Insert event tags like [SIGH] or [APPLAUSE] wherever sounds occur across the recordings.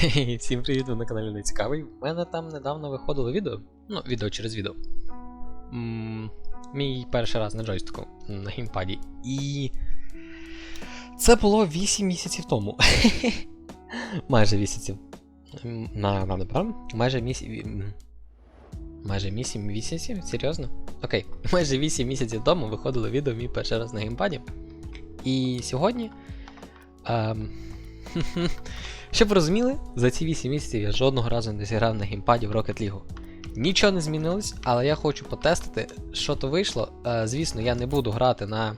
[LAUGHS] Всім привіт, ви на каналі Нецікавий. У мене там недавно виходило відео. Ну, відео через відео. М, Мій перший раз на джойстику на геймпаді. І. Це було 8 місяців тому. [LAUGHS] Майже місяців. На, на, на, Майже місяць. Майже 8 місяців? Серйозно? Окей. [LAUGHS] Майже 8 місяців тому виходило відео мій перший раз на геймпаді. І сьогодні. Ем, щоб ви розуміли, за ці 8 місяців я жодного разу не зіграв на геймпаді в Rocket League. Нічого не змінилось, але я хочу потестити, що то вийшло. Е, звісно, я не буду грати на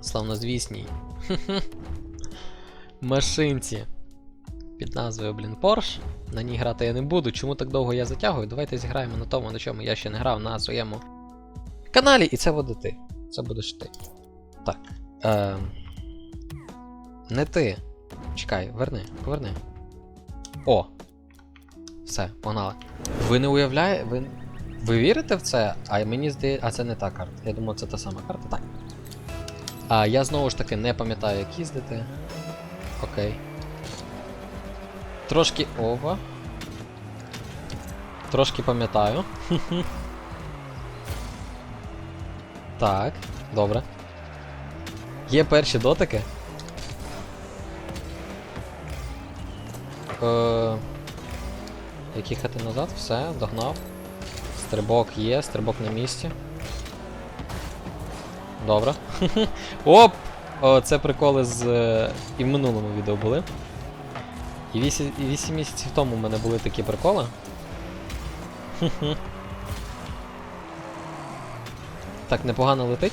славнозвісній [LAUGHS] машинці під назвою блін Porsche. На ній грати я не буду. Чому так довго я затягую? Давайте зіграємо на тому, на чому я ще не грав на своєму каналі, і це буде ти. Це будеш ти. Так. Е, не ти. Чекай, верни, поверни. О! Все, погнали. Ви не уявляєте. Ви... ви вірите в це? А мені здається. А це не та карта. Я думав, це та сама карта. Так. А я знову ж таки не пам'ятаю, як їздити. Окей. Трошки ова. Трошки пам'ятаю. [LAUGHS] Так, добре. Є перші дотики. Е, як їхати назад, все, догнав. Стрибок є, стрибок на місці. Добре. [LAUGHS] Оп! О, це приколи з. е, І в минулому відео були. І 8, і 8 місяців тому в мене були такі приколи. [LAUGHS] Так, непогано летить.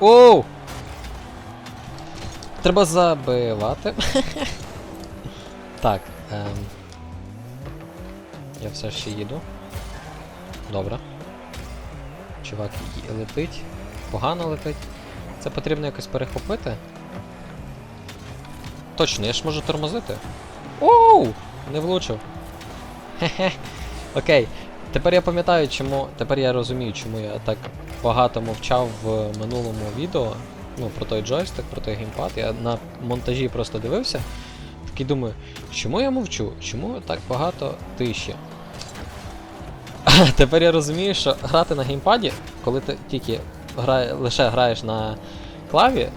Оу! Треба забивати. [LAUGHS] Так. Ем... Я все ще їду. Добре. Чувак летить. Погано летить. Це потрібно якось перехопити. Точно, я ж можу тормозити. Оу! Не влучив. Хе-хе. Окей. Тепер я пам'ятаю, чому. Тепер я розумію, чому я так багато мовчав в минулому відео. Ну, про той джойстик, про той геймпад. Я на монтажі просто дивився. Такий думаю, чому я мовчу? Чому так багато тиші? Тепер я розумію, що грати на геймпаді, коли ти тільки грає, лише граєш на клаві,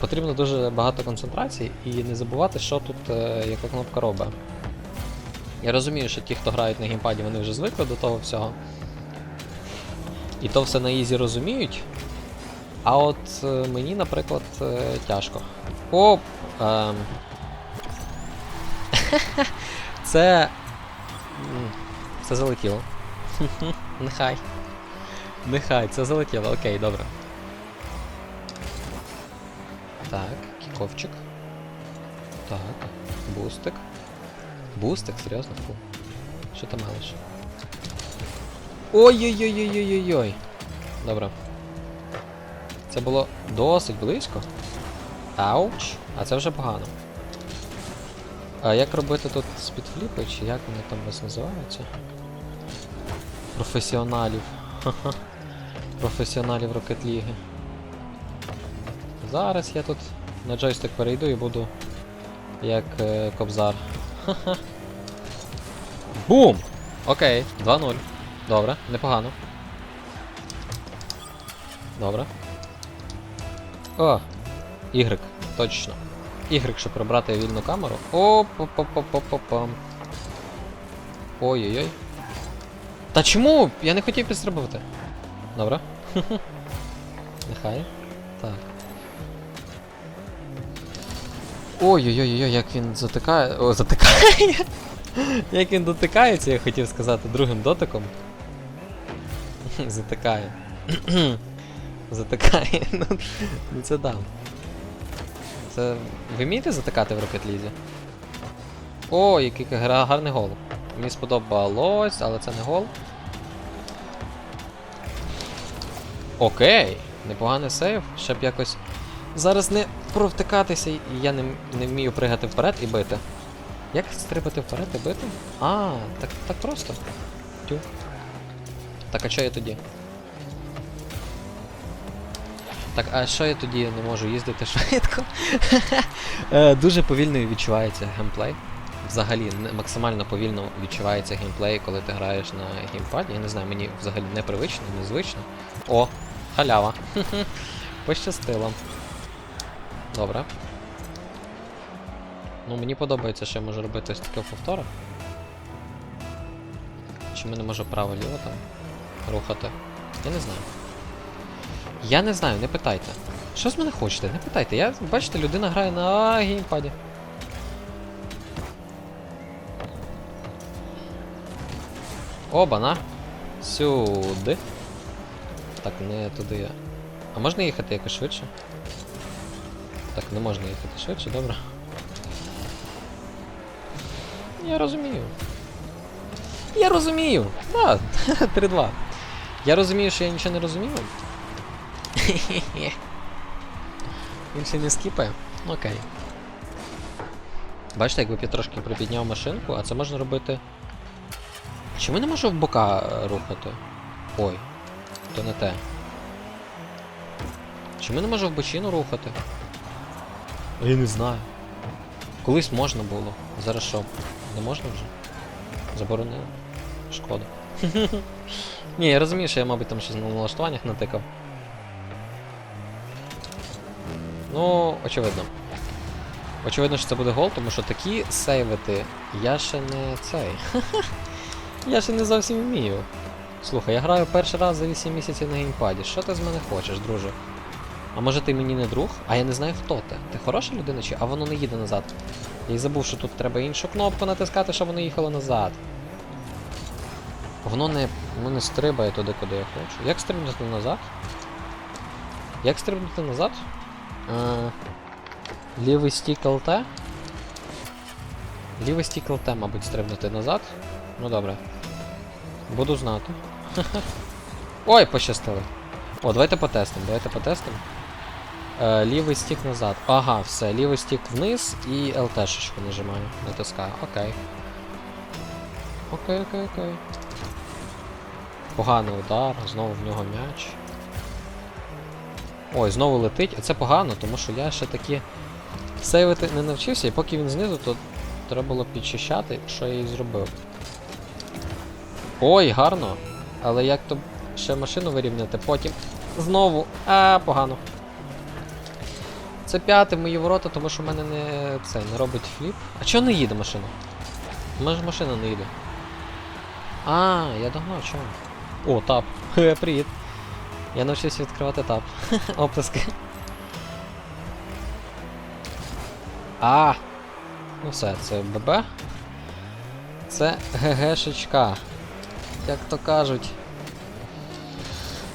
потрібно дуже багато концентрації і не забувати, що тут е, яка кнопка робить. Я розумію, що ті, хто грають на геймпаді, вони вже звикли до того всього. І то все на ізі розуміють. А от е, мені, наприклад, е, тяжко. Оп! Ем, це. Це залетіло. [LAUGHS] Нехай. Нехай, це залетіло, окей, добре. Так, кіковчик. Так, бустик. Бустик, серйозно? Фу. Що ти мелиш? Ой-ой-ой-ой-ой-ой-ой. Добре. Це було досить близько. Ауч. А це вже погано. А як робити тут спідфліпи, чи як вони там вас називаються? Професіоналів. Ха-ха. [LAUGHS] Професіоналів Rocket League. Зараз я тут на джойстик перейду і буду як е, кобзар. Ха-ха. [LAUGHS] Бум! Окей, 2-0. Добре, непогано. Добре. О! Y, точно. Y, щоб прибрати вільну камеру. О, по по по по по пам Ой-ой-ой. Та чому? Я не хотів підстрибувати. Добре. [LAUGHS] Нехай. Так. Ой-ой-ой, як він затикає. О, затикає. [LAUGHS] як він дотикається, я хотів сказати другим дотиком. [LAUGHS] Затикає. [CLEARS THROAT] Затикає. ну, це дам. Це. Ви вмієте затикати в Rocket League? О, який гарний гол. Мені сподобалось, але це не гол. Окей, непоганий сейв, щоб якось зараз не провтикатися, і я не, не вмію пригати вперед і бити. Як стрибати вперед і бити? А, так, так просто. Тю. Так, а що я тоді? Так, а що я тоді не можу їздити швидко? [LAUGHS] Е, Дуже повільно відчувається геймплей. Взагалі максимально повільно відчувається геймплей, коли ти граєш на геймпаді. Я не знаю, мені взагалі непривично, незвично. О, халява. [LAUGHS] Пощастило. Добре. Ну, мені подобається, що я можу робити ось таке в повторах. Чи мене може право-ліво там рухати? Я не знаю. Я не знаю, не питайте. Що з мене хочете? Не питайте. Я, бачите, людина грає на геймпаді. Оба-на. Сюди. Так, не туди. я. А можна їхати якось швидше? Так, не можна їхати швидше, добре. Я розумію. Я розумію. Да, [LAUGHS] 3-2. Я розумію, що я нічого не розумію. [LAUGHS] Він ще не скіпає? Ну, Окей. Бачите, якби я трошки припідняв машинку, а це можна робити. Чому не можу в бока е, рухати? Ой, то не те. Чому не можу в бочину рухати? Я не знаю. Колись можна було. Зараз що? Не можна вже? Заборонили. Шкода. [LAUGHS] Ні, я розумію, що я, мабуть, там щось на налаштуваннях натикав. Ну, очевидно. Очевидно, що це буде гол, тому що такі сейвити я ще не цей. я ще не зовсім вмію. Слухай, я граю перший раз за 8 місяців на геймпаді. Що ти з мене хочеш, друже? А може ти мені не друг? А я не знаю хто ти. Ти хороша людина чи? А воно не їде назад. Я й забув, що тут треба іншу кнопку натискати, щоб воно їхало назад. Воно не. Воно не стрибає туди, куди я хочу. Як стрибнути назад? Як стрибнути назад? Е, лівий стік ЛТ. Лівий стік ЛТ, мабуть, стрибнути назад. Ну добре. Буду знати. [LAUGHS] Ой, пощастило. О, давайте потестимо, давайте потестимо. Е, лівий стік назад. Ага, все, лівий стік вниз і ЛТ-шечку нажимаю. Натискаю. Окей. Окей, окей, окей. Поганий удар, знову в нього м'яч. Ой, знову летить, а це погано, тому що я ще таки сейвити не навчився, і поки він знизу, то треба було підчищати, що я і зробив. Ой, гарно. Але як то ще машину вирівняти, потім знову. А, погано. Це п'яте мої ворота, тому що в мене не це не робить фліп. А чого не їде машина? Може машина не їде. А, я догнав, чому? О, тап. Привіт. Я навчився відкривати тап. [LAUGHS] Оплески. А! Ну все, це ББ. Це ГГшечка. Як то кажуть.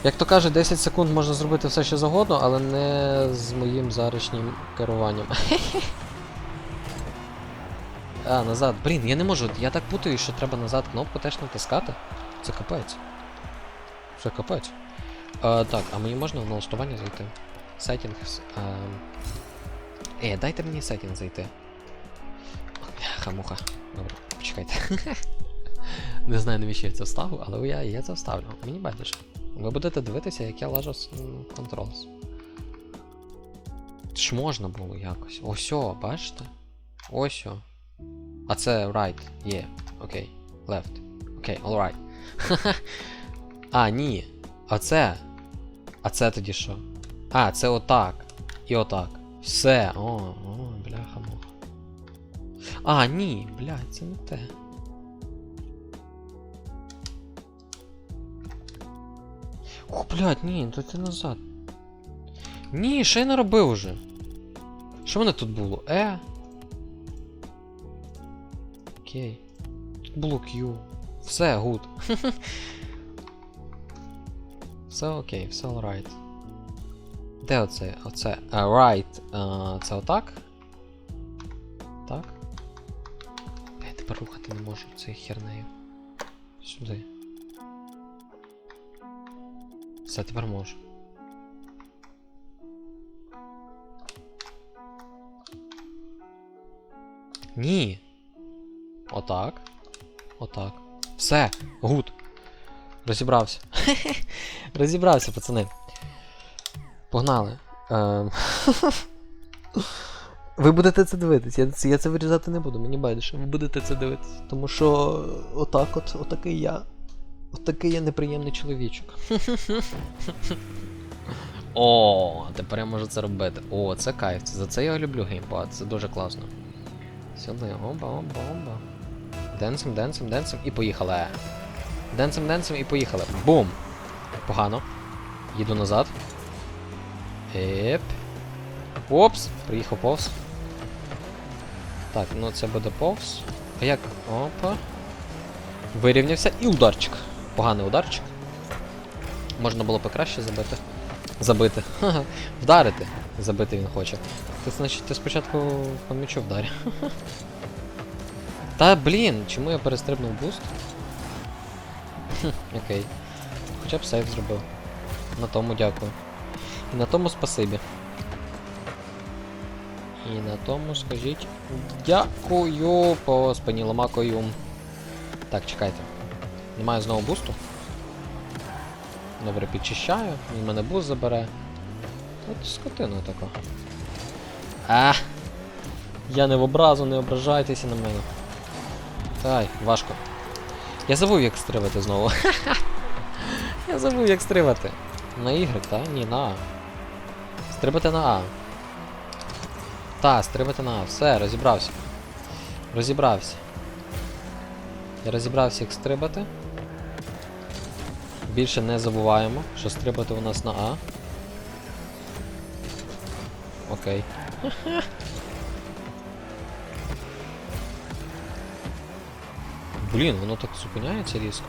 Як то кажуть, 10 секунд можна зробити все, що завгодно, але не з моїм зарішнім керуванням. [LAUGHS] А, назад. Блін, я не можу. Я так путаю, що треба назад кнопку теж натискати. Це капець. Це капець. Так, а мені можна в налаштування зайти? А... Е, дайте мені сеттінг зайти. Хамуха. Добре, почекайте. [LAUGHS] Не знаю, навіщо я це вставив, але я, я це вставлю. Мені байдуже. Ви будете дивитися, як я лажу з контролс. Ж можна було якось. Ось, о, бачите? Ось. о. А це right, є. Окей. Left. Окей, alright. [LAUGHS] а, ні. А це. А це тоді що? А, це отак. І отак. Все. О, о, бляха муха. А, ні, блядь, це не те. О, блядь, ні, то це назад. Ні, що я не робив уже? Що в мене тут було? Е? Окей. Тут було Q. Все, гуд. [LAUGHS] все окей, все alright. Де оце? Оце. А, right. А, це отак? Так? Я тепер рухати не можу цією хернею. Сюди. Все, тепер можу. Ні. Отак. Отак. Все, гуд. Розібрався. Розібрався, пацани. Погнали. Ем. Ви будете це дивитись, я, це- я це вирізати не буду, мені байдуже. Ви будете це дивитись. Тому що отак от, отакий я. Отакий я неприємний чоловічок. О, тепер я можу це робити. О, це кайф. За це я люблю геймпад, це дуже класно. Сюди, оба, оба, оба. Денсим, денсим, денсим і поїхали. Денсим, денсим і поїхали. Бум! Погано. Їду назад. Еп. Опс, приїхав повз. Так, ну це буде повз. А як? Опа. Вирівнявся і ударчик. Поганий ударчик. Можна було покраще забити. Забити. Ха-ха. Вдарити. Забити він хоче. Ти, значить, ти спочатку по м'ячу вдарив. Та блін, чому я перестрибнув буст? Окей. Хоча б сейв зробив. На тому дякую. І на тому спасибі. І на тому скажіть дякую по спині ломакою. Так, чекайте. Немає знову бусту. Добре, підчищаю, він мене буст забере. От скотина така. А! Я не в образу, не ображайтеся на мене. Ай, важко. Я забув, як стривати знову. [LAUGHS] Я забув, як стривати. На Y, та? Ні, на А. Стрибати на А. Та, стрибати на А. Все, розібрався. Розібрався. Я розібрався, як стрибати. Більше не забуваємо, що стрибати у нас на А. Окей. Блін, воно так зупиняється різко.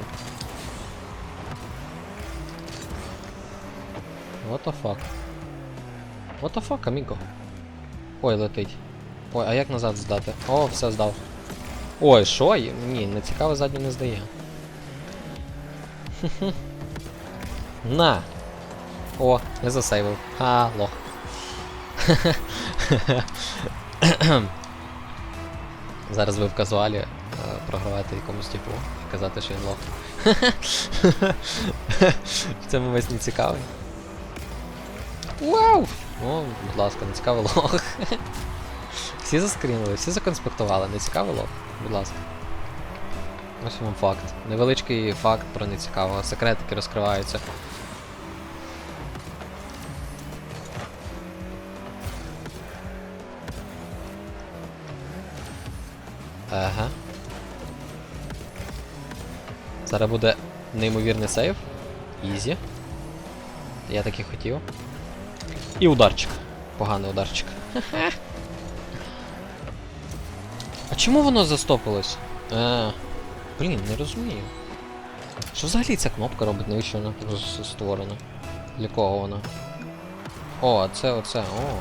What the fuck? What the fuck, аміго? Ой, летить. Ой, а як назад здати? О, все здав. Ой, що? Ні, не цікаво задню не здає. [LAUGHS] На! О, я засейвив. Ха, лох. [LAUGHS] Зараз ви в казуалі програвати якомусь типу і казати, що він лох. В цьому весь не цікавий. Вау! О, будь ласка, не цікавий лох. всі заскрінили, всі законспектували, не цікавий лох, будь ласка. Ось вам факт. Невеличкий факт про нецікавого. Секретики розкриваються. Зараз буде неймовірний сейв. Ізі. Я так і хотів. І ударчик. Поганий ударчик. А чому воно застопилось? Е, блін, не розумію. Що взагалі ця кнопка робить, навіщо вона створена? Для кого вона? О, а це оце, о.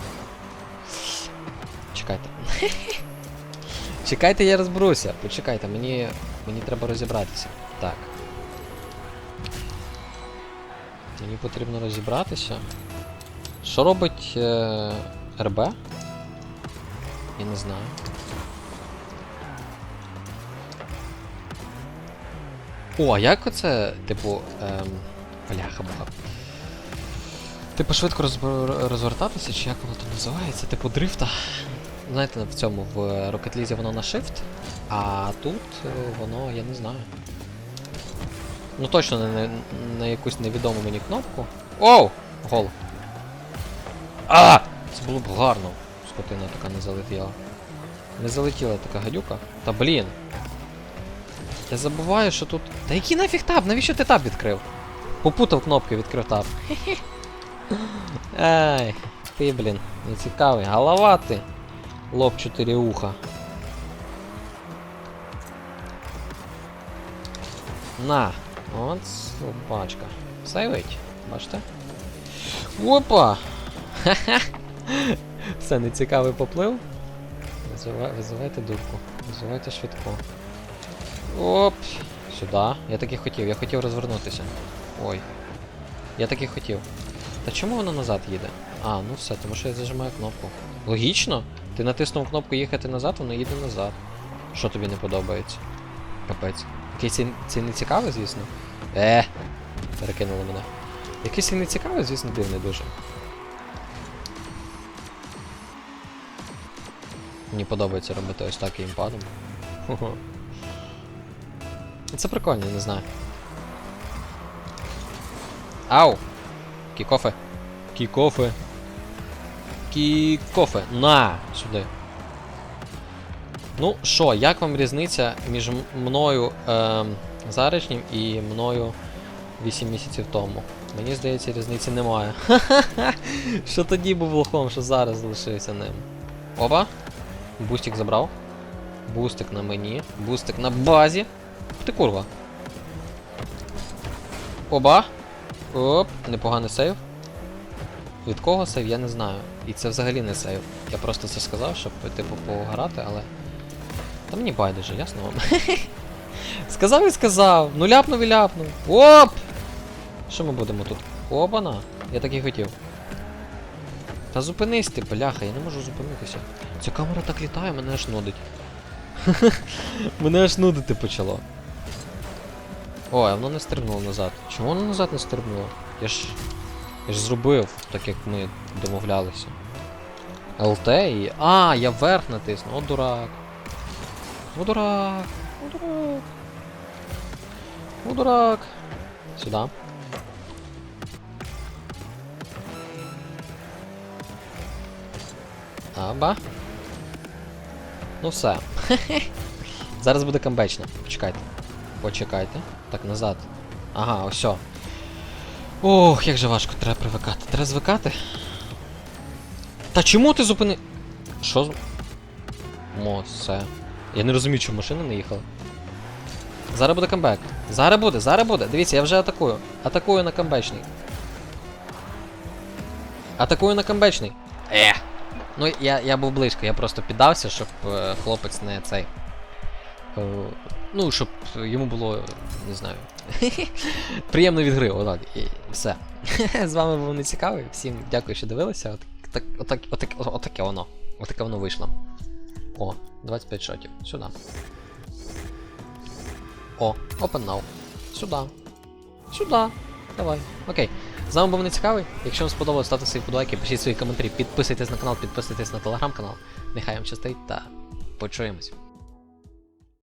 Чекайте. [LAUGHS] Чекайте, я розберуся. Почекайте, мені. мені треба розібратися. Так. Мені потрібно розібратися. Що робить е, РБ? Я не знаю. О, а як оце, типу, ем, бляха буха. Типу швидко розб- розвертатися, чи як воно там називається? Типу дрифта. Знаєте, в цьому в Rocket League воно на Shift, а тут е, воно, я не знаю. Ну точно не на, на якусь невідому мені кнопку. Оу! Гол. А! Це було б гарно. Скотина така не залетіла. Не залетіла така гадюка. Та блін. Я забуваю, що тут. Та який нафіг таб? Навіщо ти таб відкрив? Попутав кнопки, відкрив таб. [LAUGHS] Ай, ти, блін, не цікавий. Голова ти. Лоб чотири уха. На. От собачка. Сейвить. Бачите? Опа! Ха-ха! [LAUGHS] Все, нецікавий поплив. Визивай, визивайте дурку. Визивайте швидко. Оп! Сюди. Я так і хотів, я хотів розвернутися. Ой. Я так і хотів. Та чому воно назад їде? А, ну все, тому що я зажимаю кнопку. Логічно? Ти натиснув кнопку їхати назад, воно їде назад. Що тобі не подобається? Капець. Якийсь це цей не цікаво, звісно. Е, перекинуло мене. Якийсь цей не цікавий, звісно, дивний дуже. Мені подобається робити ось так і імпадом. Це прикольно, не знаю. Ау! Кікофе! Кікофи! Кікофе! На! Сюди! Ну що, як вам різниця між мною ем, зарічнім і мною 8 місяців тому? Мені здається, різниці немає. [LAUGHS] Що тоді був лохом, що зараз залишився ним. Опа! Бустик забрав. Бустик на мені. Бустик на базі. Ти курва. Оба. Оп, непоганий сейв. Від кого сейв, я не знаю. І це взагалі не сейв. Я просто це сказав, щоб типу пограти, але. Та мені байдуже, ясно вам. [LAUGHS] сказав і сказав. Ну ляпнув і ляпнув. Оп! Що ми будемо тут? Опана! Я так і хотів. Та зупинись ти, бляха, я не можу зупинитися. Ця камера так літає, мене аж нудить. [LAUGHS] мене аж нудити почало. Ой, а воно не стрибнуло назад. Чому воно назад не стрибнуло? Я ж. Я ж зробив, так як ми домовлялися. ЛТ і. А, я вверх натиснув. О, дурак. Дурак. О, дурак. Сюда. Аба. Ну все. [LAUGHS] Зараз буде камбечна. Почекайте. Почекайте. Так, назад. Ага, ось. Ох, як же важко, треба привикати. Треба звикати. Та чому ти зупини. Що з. Мо, все. Я не розумію, чому машина не їхала. Зараз буде камбек. Зараз буде, зараз буде. Дивіться, я вже атакую. Атакую на камбечний. Атакую на камбечний. Е. Ну, я, я був близько, я просто піддався, щоб е, хлопець не цей. Е, ну, щоб йому було, не знаю. [LAUGHS] Приємно від гри, отак. І все. [LAUGHS] З вами був нецікавий. Всім дякую, що дивилися. От, так, отак, отак, отаке воно. Отаке воно вийшло. О, 25 шотів. Сюди. О, open now. Сюди. Сюди. Давай. Окей. З вами був нецікавий. Якщо вам сподобалось, ставте свої подобайки, пишіть свої коментарі, підписуйтесь на канал, підписуйтесь на телеграм-канал. Нехай вам щастить та почуємось.